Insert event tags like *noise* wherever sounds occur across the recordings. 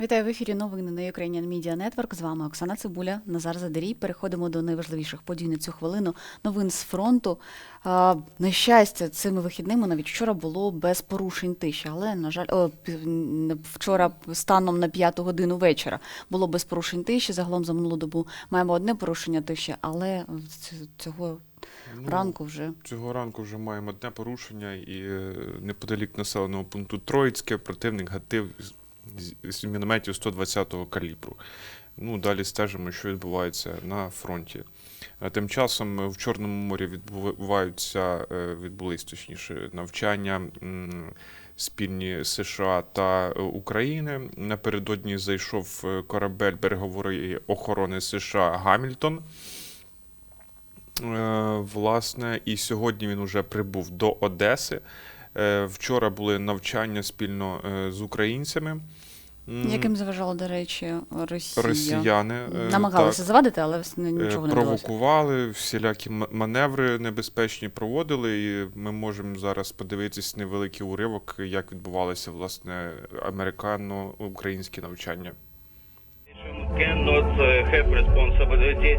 Вітаю в ефірі новини на Ukrainian Media Network. З вами Оксана Цибуля, Назар Задарій. Переходимо до найважливіших подій на цю хвилину. Новин з фронту. На щастя, цими вихідними навіть вчора було без порушень тиші, але на жаль, о, вчора станом на п'яту годину вечора було без порушень тиші. Загалом за минулу добу маємо одне порушення тиші, але цього Ну, ранку вже Цього ранку вже маємо одне порушення, і е, неподалік населеного пункту Троїцьке противник гатив з- мінометів 120-го калібру. Ну, далі стежимо, що відбувається на фронті. Тим часом е, в Чорному морі відбуваються, е, відбулись точніше навчання спільні США та е, України. Напередодні зайшов е, корабель берегової охорони США Гамільтон. Е, Власне, і сьогодні він вже прибув до Одеси. Е, Вчора були навчання спільно е, з українцями. Яким заважало, до речі, Росія. Росіяни е, Намагалися так, завадити, але нічого не вдалося. провокували, всілякі маневри небезпечні проводили. І ми можемо зараз подивитись невеликий уривок, як відбувалися власне американо-українські навчання. cannot uh, have responsibility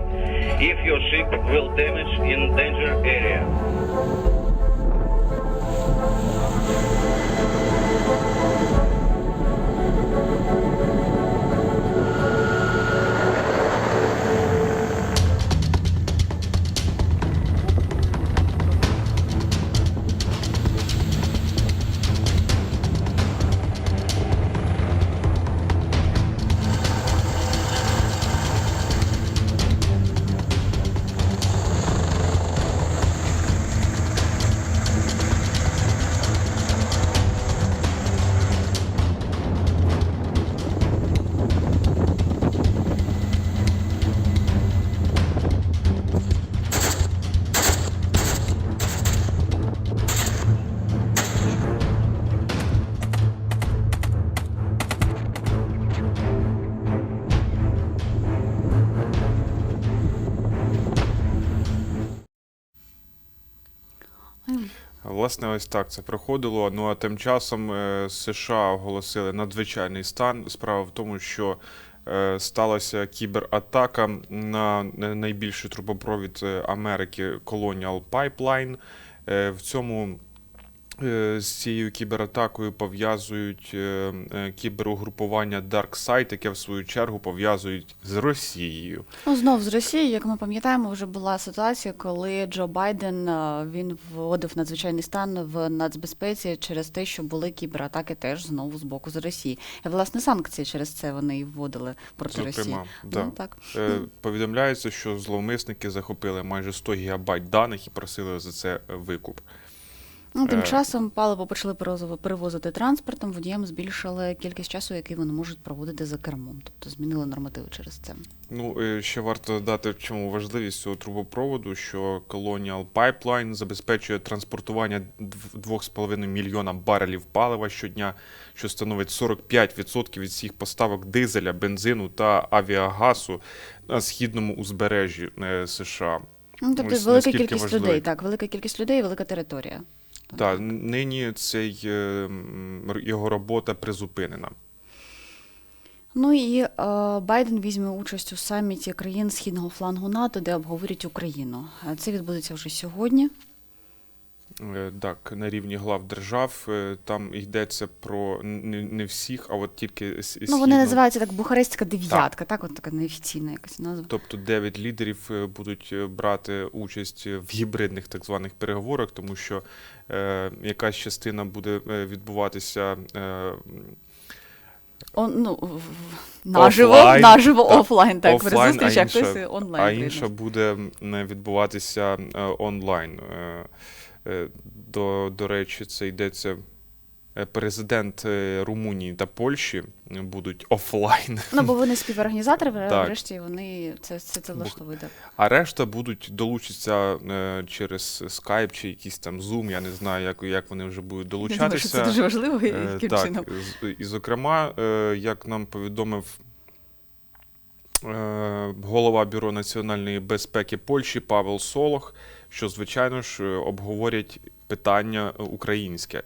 if your ship will damage in danger area. thank you Власне, ось так це проходило. Ну а тим часом е, США оголосили надзвичайний стан. Справа в тому, що е, сталася кібератака на на- найбільший трубопровід е, Америки Colonial Pipeline. Е, В цьому е, з цією кібератакою пов'язують е, е, кіберугрупування DarkSide, яке в свою чергу пов'язують з Росією. Ну, знов з Росії, як ми пам'ятаємо, вже була ситуація, коли Джо Байден е, він вводив надзвичайний стан в нацбезпеці через те, що були кібератаки теж знову з боку з Росії. І власне санкції через це вони і вводили проти Росії. Да. Ну, так. Е, Повідомляється, що зловмисники захопили майже 100 гігабайт даних і просили за це викуп. Ну, тим е, часом паливо почали перевозити транспортом, водіям збільшили кількість часу, який вони можуть проводити за кермом. Тобто змінили нормативи через це. Ну, ще варто дати в чому важливість цього трубопроводу, що Colonial Pipeline забезпечує транспортування дв- 2,5 мільйона барелів палива щодня, що становить 45% від всіх поставок дизеля, бензину та авіагасу на східному узбережжі е, США. Ну, тобто Ось велика кількість важливо. людей, так, велика кількість людей і велика територія. Так, нині цей е, його робота призупинена. Ну і е, Байден візьме участь у саміті країн східного флангу НАТО, де обговорять Україну. Е, Це відбудеться вже сьогодні. Е, Так, на рівні глав держав е, там йдеться про не, всіх, а от тільки с- Ну, вони називаються так Бухарестська дев'ятка, так, от така неофіційна якась назва. Тобто дев'ять лідерів е, будуть брати участь в гібридних так званих переговорах, тому що е, якась частина буде відбуватися е, О, ну, наживо, Офлайн, наживо, так, офлайн, так, офлайн, зустрічі, а хтось онлайн. а інша буде відбуватися онлайн. Е, До, до речі, це йдеться. е, Президент е, Румунії та Польщі будуть офлайн, Ну, бо вони співорганізатори, Так. врешті вони це, це, це влаштовують. а решта будуть долучитися через Skype чи якийсь там Zoom. Я не знаю, як, як вони вже будуть Я думаю, що долучатися. це дуже важливо, і так, і зокрема, як нам повідомив голова Бюро національної безпеки Польщі Павел Солох, що звичайно ж е, обговорять питання е, українське,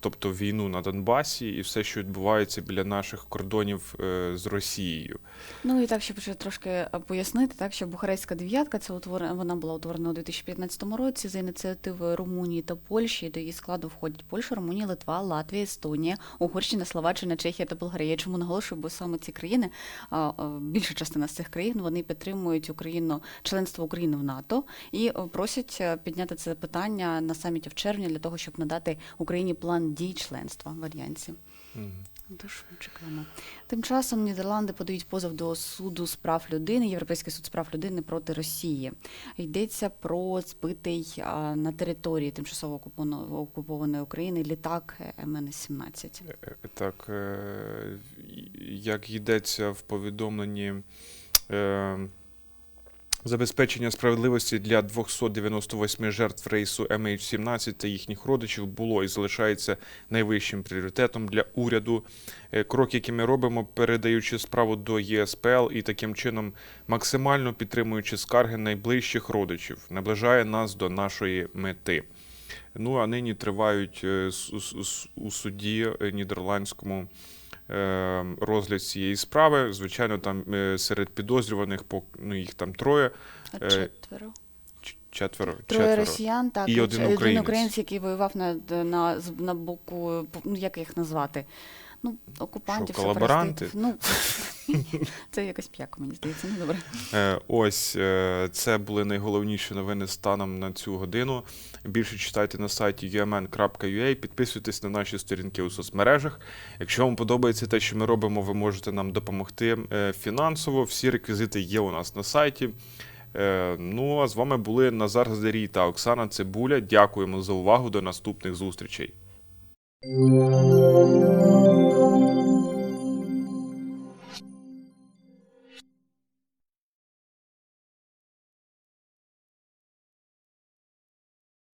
тобто війну на Донбасі і все, що відбувається біля наших кордонів е, з Росією. Ну і так, щоб ще трошки е, пояснити, так що Бухарестська дев'ятка це утворена, вона була утворена у 2015 році за ініціативою Румунії та Польщі. До її складу входять Польща, Румунія, Литва, Латвія, Естонія, Угорщина, Словаччина, Чехія та Болгарія. Чому наголошую, бо саме ці країни, більша частина з цих країн, вони підтримують Україну, членство України в НАТО і просять підняти це питання на саміті в червні для того, щоб надати Україні план дій членства в альянсі. Мгм. Тож чекаємо. Тим часом Нідерланди подають позов до суду з прав людини, Європейський суд з прав людини проти Росії. Йдеться про збитий на території тимчасово окупованої України літак МН-17. Е, Так, е, як йдеться в повідомленні е, забезпечення справедливості для 298 жертв рейсу MH17 та їхніх родичів було і залишається найвищим пріоритетом для уряду. Е, Крок, який ми робимо, передаючи справу до ЄСПЛ і таким чином максимально підтримуючи скарги найближчих родичів, наближає нас до нашої мети. Ну а нині тривають е, у суді е, нідерландському розгляд цієї справи. Звичайно, там е, серед підозрюваних ну, їх там троє, А Е, Четверо. Четверо. Троє четверо. росіян, так, І один українець. українець, який воював на, на, на боку, ну як їх назвати? Ну, окупантів, Що, колаборанти? Ну, *laughs* це якось м'яко, мені здається, не добре. Е, Ось е, це були найголовніші новини станом на цю годину. Більше читайте на сайті umn.ua, підписуйтесь на наші сторінки у соцмережах. Якщо вам подобається те, що ми робимо, ви можете нам допомогти е, фінансово. Всі реквізити є у нас на сайті. Е, Ну а з вами були Назар Газдарій та Оксана Цибуля. Дякуємо за увагу. До наступних зустрічей.